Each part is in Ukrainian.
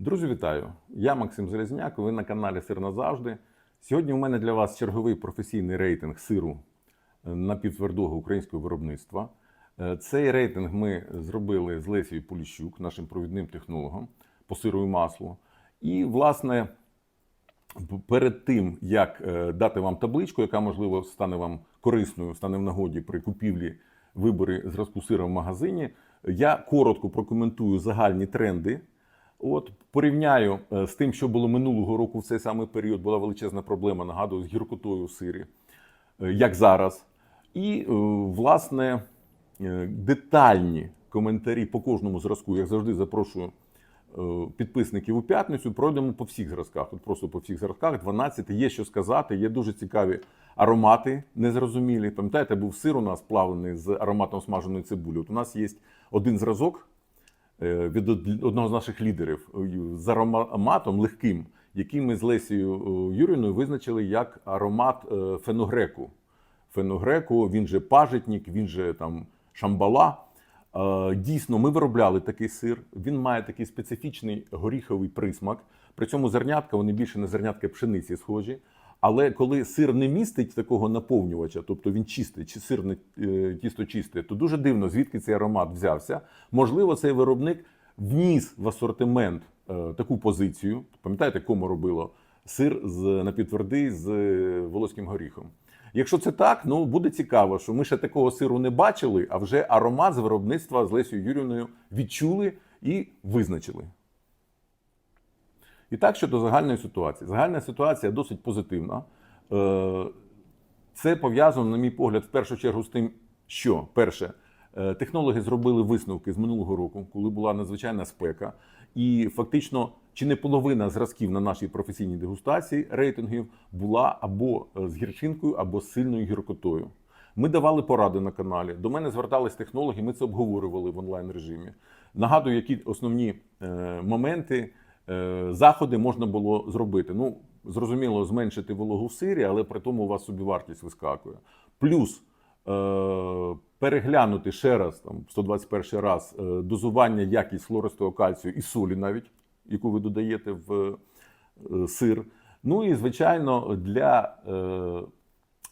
Друзі, вітаю! Я Максим Залізняк. Ви на каналі Сир назавжди. Сьогодні у мене для вас черговий професійний рейтинг сиру е, напівтвердого українського виробництва. Е, Цей рейтинг ми зробили з Лесією Поліщук, нашим провідним технологом по сиру і маслу. І, власне, перед тим, як е, дати вам табличку, яка, можливо, стане вам корисною, стане в нагоді при купівлі вибори зразку сира в магазині, я коротко прокоментую загальні тренди. От порівняю е, з тим, що було минулого року в цей самий період, була величезна проблема, нагадую, з гіркотою в сирі, е, як зараз. І, е, власне, детальні коментарі по кожному зразку, як завжди, запрошую підписників у п'ятницю. Пройдемо по всіх зразках. От просто по всіх зразках 12. Є що сказати, є дуже цікаві аромати незрозумілі. Пам'ятаєте, був сир у нас плавлений з ароматом смаженої цибулі. От у нас є один зразок від одного з наших лідерів е, з ароматом легким, який ми з Лесією е, Юріною визначили як аромат е, феногреку. Феногреку, він же пажитник, він же там шамбала. Е, Дійсно, ми виробляли такий сир. Він має такий специфічний горіховий присмак. При цьому зернятка вони більше на зернятки пшениці схожі. Але коли сир не містить такого наповнювача, тобто він чистий, чи сирне е, тісто чисте, то дуже дивно, звідки цей аромат взявся. Можливо, цей виробник вніс в асортимент е, таку позицію. Пам'ятаєте, кому робило сир з напівтвердий з е, волоським горіхом. Якщо це так, ну буде цікаво, що ми ще такого сиру не бачили, а вже аромат з виробництва з Лесією Юрівною відчули і визначили. І так щодо загальної ситуації. Загальна ситуація досить позитивна. Е, Це пов'язано, на мій погляд, в першу чергу з тим, що перше, е, технологи зробили висновки з минулого року, коли була надзвичайна спека, і фактично чи не половина зразків на нашій професійній дегустації рейтингів була або е, з гірчинкою, або з сильною гіркотою. Ми давали поради на каналі. До мене звертались технологи, ми це обговорювали в онлайн режимі. Нагадую, які основні моменти, заходи можна було зробити. Ну, зрозуміло, зменшити вологу в сирі, але при тому у вас собівартість вискакує. Плюс е, переглянути ще раз, там, 121 раз, е, дозування, якість хлористого кальцію і солі навіть, яку ви додаєте в е, сир. Ну і, звичайно, для е,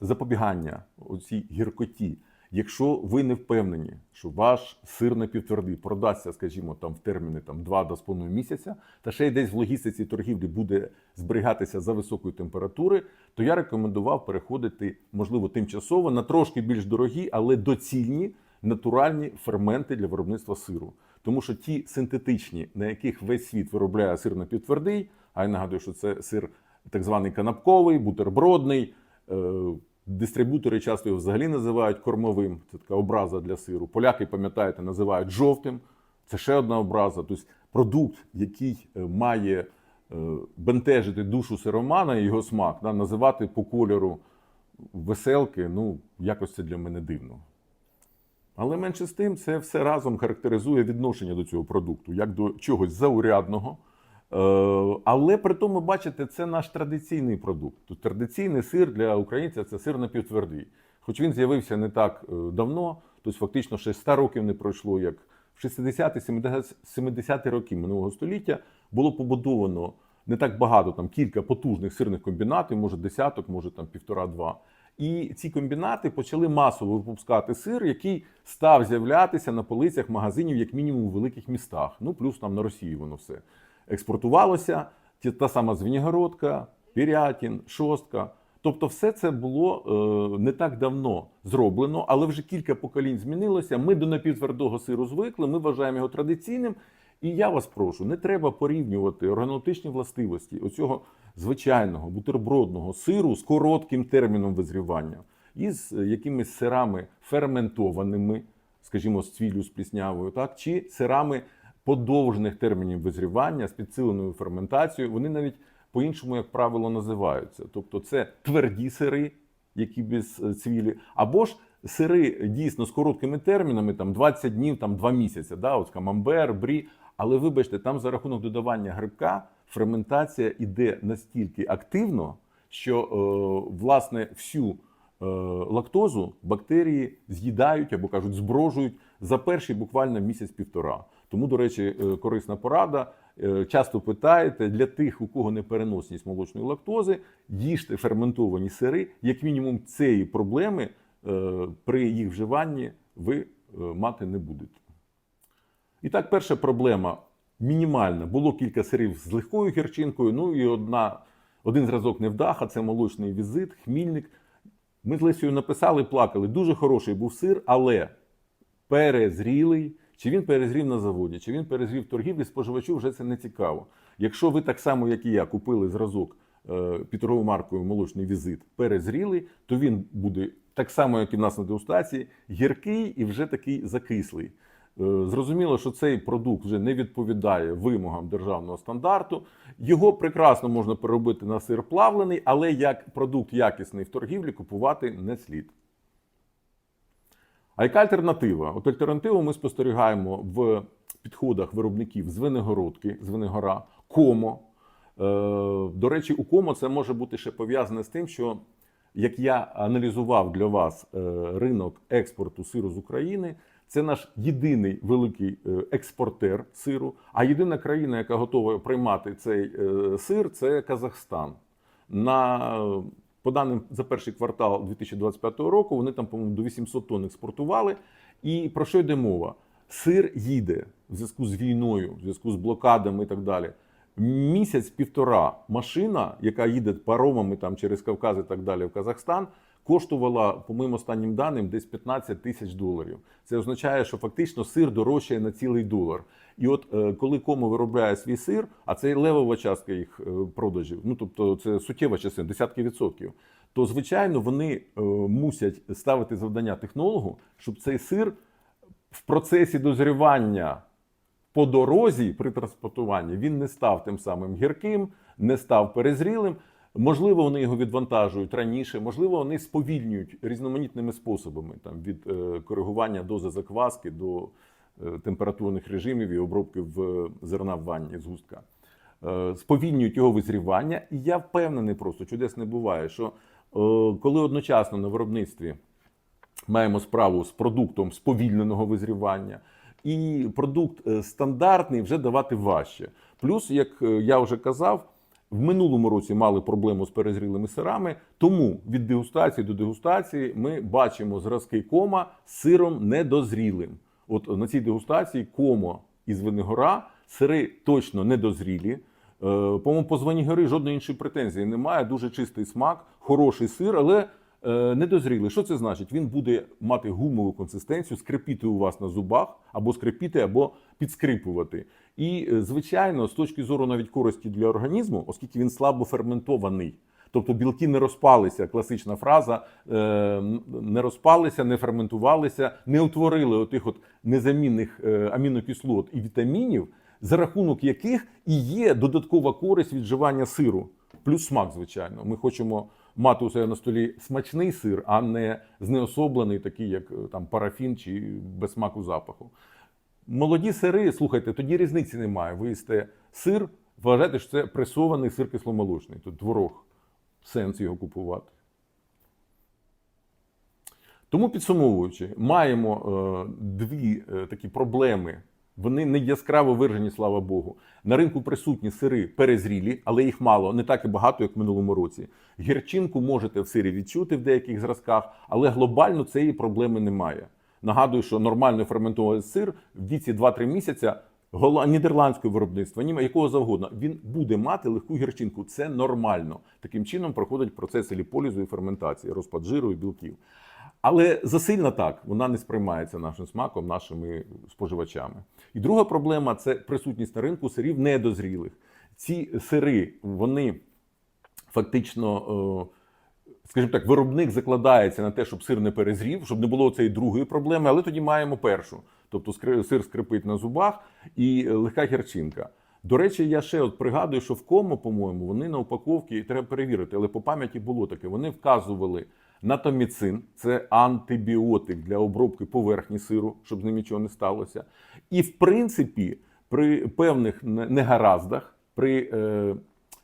запобігання цій гіркоті. Якщо ви не впевнені, що ваш сир напівтвердий продасться, скажімо, там в терміни там 2-2,5 місяця, та ще й десь в логістиці торгівлі буде зберігатися за високої температури, то я рекомендував переходити, можливо, тимчасово на трошки більш дорогі, але доцільні натуральні ферменти для виробництва сиру. Тому що ті синтетичні, на яких весь світ виробляє сир напівтвердий, а я нагадую, що це сир так званий канапковий, бутербродний. Дистрибутори часто його взагалі називають кормовим. Це така образа для сиру. Поляки, пам'ятаєте, називають жовтим. Це ще одна образа. Тобто продукт, який е, має е, бентежити душу сиромана і його смак, да, називати по кольору веселки, ну, якось це для мене дивно. Але менше з тим, це все разом характеризує відношення до цього продукту, як до чогось заурядного. Е, Але при тому, бачите, це наш традиційний продукт. Тут традиційний сир для українця це сир напівтвердий. Хоч він з'явився не так е, давно, тобто фактично ще 100 років не пройшло, як в 60-70-ті роки минулого століття було побудовано не так багато, там кілька потужних сирних комбінатів, може десяток, може там півтора-два. І ці комбінати почали масово випускати сир, який став з'являтися на полицях магазинів, як мінімум у великих містах. Ну плюс там на Росії воно все експортувалося. Та сама Звенігородка, Пірятін, Шостка. Тобто, все це було е, не так давно зроблено, але вже кілька поколінь змінилося. Ми до напівтвердого сиру звикли, ми вважаємо його традиційним. І я вас прошу, не треба порівнювати органолептичні властивості оцього звичайного бутербродного сиру з коротким терміном визрівання із е, якимись сирами ферментованими, скажімо, з цвіллю з пліснявою, так чи сирами подовжених термінів визрівання з підсиленою ферментацією. Вони навіть по-іншому, як правило, називаються. Тобто, це тверді сири, які без е, цвілі, або ж сири дійсно з короткими термінами, там 20 днів, там 2 місяці, да, от камамбер, брі. Але вибачте, там за рахунок додавання грибка ферментація іде настільки активно, що е, власне всю е, лактозу бактерії з'їдають або кажуть, зброжують за перший буквально місяць-півтора. Тому, до речі, е, корисна порада. Е, Часто питаєте для тих, у кого непереносність молочної лактози, їжте ферментовані сири. Як мінімум, цієї проблеми е, при їх вживанні ви мати не будете. І так, перша проблема мінімальна. Було кілька сирів з легкою гірчинкою. Ну і одна, один зразок невдаха це молочний візит, хмільник. Ми з Лесією написали, плакали. Дуже хороший був сир, але перезрілий. Чи він перезрів на заводі, чи він перезрів торгівлі, споживачу вже це не цікаво. Якщо ви так само, як і я, купили зразок е, під торговою маркою молочний візит перезрілий, то він буде так само, як і в нас на дегустації, гіркий і вже такий закислий. Е, Зрозуміло, що цей продукт вже не відповідає вимогам державного стандарту. Його прекрасно можна переробити на сир плавлений, але як продукт якісний в торгівлі купувати не слід. А яка альтернатива? От альтернативу ми спостерігаємо в підходах виробників з Виногородки, з Виногора, Комо. Е, До речі, у Комо це може бути ще пов'язане з тим, що як я аналізував для вас е, ринок експорту сиру з України, це наш єдиний великий е, експортер сиру. А єдина країна, яка готова приймати цей сир, це Казахстан. На по даним за перший квартал 2025 року, вони там, по-моєму, до 800 тонн експортували. І про що йде мова? Сир їде в зв'язку з війною, в зв'язку з блокадами і так далі. Місяць-півтора машина, яка їде паромами там через Кавказ і так далі в Казахстан, коштувала, по моїм останнім даним, десь 15 тисяч доларів. Це означає, що фактично сир дорожчає на цілий долар. І от е, коли кому виробляє свій сир, а це левова частка їх е, продажів, ну тобто це суттєва частина, десятки відсотків. То звичайно вони е, мусять ставити завдання технологу, щоб цей сир в процесі дозрівання по дорозі при транспортуванні він не став тим самим гірким, не став перезрілим. Можливо, вони його відвантажують раніше, можливо, вони сповільнюють різноманітними способами, там від е, коригування дози закваски до е, температурних режимів і обробки в е, зерна в ванні з густка. Сповільнюють його визрівання, і я впевнений, просто чудес не буває, що коли одночасно на виробництві маємо справу з продуктом сповільненого визрівання, і продукт стандартний вже давати важче. Плюс, як я вже казав, в минулому році мали проблему з перезрілими сирами, тому від дегустації до дегустації ми бачимо зразки кома з сиром недозрілим. От на цій дегустації комо із Виногора сири точно недозрілі. Е, По-моєму, по Звенігори жодної іншої претензії немає. Дуже чистий смак, хороший сир, але е, недозрілий. Що це значить? Він буде мати гумову консистенцію, скрипіти у вас на зубах, або скрипіти, або підскрипувати. І, е, звичайно, з точки зору навіть користі для організму, оскільки він слабо ферментований. Тобто білки не розпалися, класична фраза, е, не розпалися, не ферментувалися, не утворили отих от незамінних е, амінокислот і вітамінів, за рахунок яких і є додаткова користь від вживання сиру, плюс смак, звичайно. Ми хочемо мати у себе на столі смачний сир, а не знеособлений, такий як там парафін чи без смаку запаху. Молоді сири, слухайте, тоді різниці немає. Ви їсте сир, вважаєте, що це пресований сир кисломолочний, тут творог. Сенс його купувати. Тому підсумовуючи, маємо е, дві е, такі проблеми. Вони не яскраво виражені, слава Богу. На ринку присутні сири перезрілі, але їх мало, не так і багато, як в минулому році. Гірчинку можете в сирі відчути в деяких зразках, але глобально цієї проблеми немає. Нагадую, що нормально ферментований сир в віці 2-3 місяця нідерландського виробництва, німа якого завгодно, він буде мати легку гірчинку. Це нормально. Таким чином проходить процеси ліполізу і ферментації, розпад жиру і білків. Але засильно так вона не сприймається нашим смаком, нашими споживачами. І друга проблема це присутність на ринку сирів недозрілих. Ці сири, вони фактично, е, скажімо так, виробник закладається на те, щоб сир не перезрів, щоб не було цієї другої проблеми, але тоді маємо першу. Тобто сир скрипить на зубах і е, легка гірчинка. До речі, я ще от пригадую, що в кому, по-моєму, вони на упаковці треба перевірити, але по пам'яті було таке. Вони вказували натоміцин, це антибіотик для обробки поверхні сиру, щоб з ним нічого не сталося. І в принципі, при певних негараздах, при е,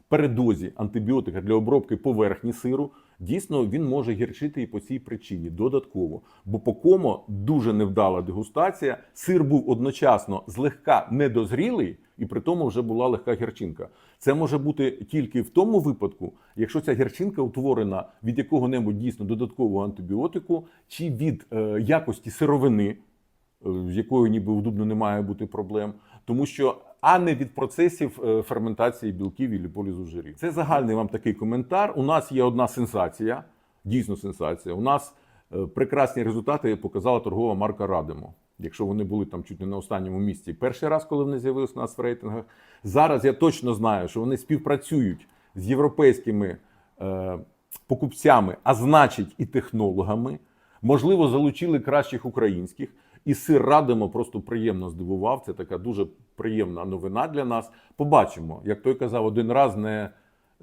передозі антибіотика для обробки поверхні сиру, Дійсно, він може гірчити і по цій причині додатково. Бо по комо дуже невдала дегустація. Сир був одночасно злегка недозрілий, і при тому вже була легка гірчинка. Це може бути тільки в тому випадку, якщо ця гірчинка утворена від якого-небудь дійсно додаткового антибіотику, чи від е, якості сировини, е, з якою ніби у дубну не має бути проблем, тому що а не від процесів е, ферментації білків і ліполізу жирів. Це загальний вам такий коментар. У нас є одна сенсація, дійсно сенсація. У нас е, прекрасні результати показала торгова марка Радимо. Якщо вони були там чуть не на останньому місці перший раз, коли вони з'явилися у нас в рейтингах. Зараз я точно знаю, що вони співпрацюють з європейськими е, покупцями, а значить і технологами. Можливо, залучили кращих українських. І сир радимо просто приємно здивував. Це така дуже приємна новина для нас. Побачимо, як той казав, один раз не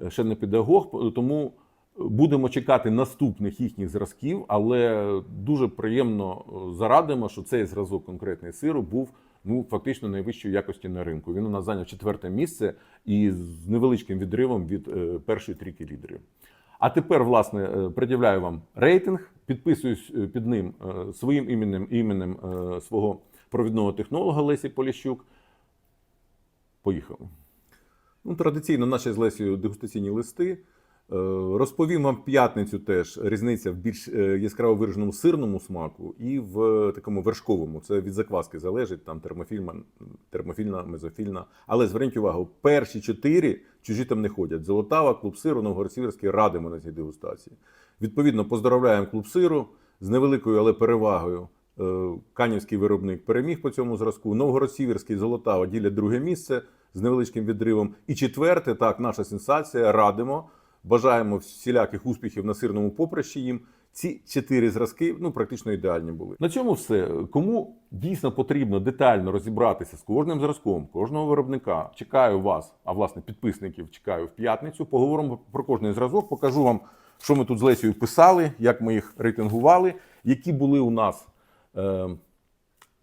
ще не педагог, тому будемо чекати наступних їхніх зразків, але дуже приємно е, зарадимо, що цей зразок конкретний сиру був ну фактично найвищої якості на ринку. Він у нас зайняв четверте місце і з невеличким відривом від е, першої трійки лідерів. А тепер, власне, е, пред'являю вам рейтинг, підписуюсь е, під ним е, своїм іменем іменем свого провідного технолога Лесі Поліщук. Поїхали. Ну, традиційно наші з Лесією дегустаційні листи. Е, Розповім вам п'ятницю теж різниця в більш е, яскраво вираженому сирному смаку і в е, такому вершковому. Це від закваски залежить, там термофільна, термофільна, мезофільна. Але зверніть увагу, перші чотири чужі там не ходять. Золотава, клуб сиру, Новгород-Сіверський радимо на цій дегустації. Відповідно, поздравляємо клуб сиру з невеликою, але перевагою. Канівський виробник переміг по цьому зразку. Новгород-Сіверський Золотава ділять друге місце з невеличким відривом. І четверте, так, наша сенсація. Радимо. Бажаємо всіляких успіхів на сирному поприщі їм. Ці чотири зразки ну практично ідеальні були. На цьому все. Кому дійсно потрібно детально розібратися з кожним зразком, кожного виробника, чекаю вас, а власне підписників чекаю в п'ятницю. Поговоримо про кожний зразок. Покажу вам, що ми тут з Лесією писали, як ми їх рейтингували, які були у нас, е,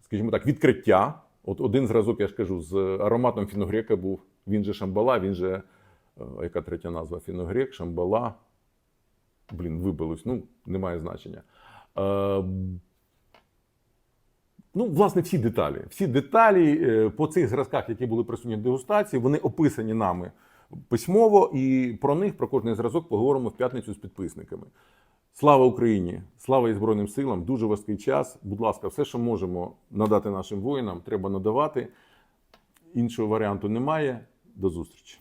скажімо так, відкриття. От один зразок, я ж кажу, з ароматом фіногрека був. Він же Шамбала, він же яка третя назва? Фіногрек, Шамбала. Блін, вибилось, ну, немає значення. Е, ну, власне, всі деталі. Всі деталі е, по цих зразках, які були присутні в дегустації, вони описані нами письмово, і про них, про кожний зразок, поговоримо в п'ятницю з підписниками. Слава Україні! Слава і Збройним силам! Дуже важкий час. Будь ласка, все, що можемо надати нашим воїнам, треба надавати. Іншого варіанту немає. До зустрічі!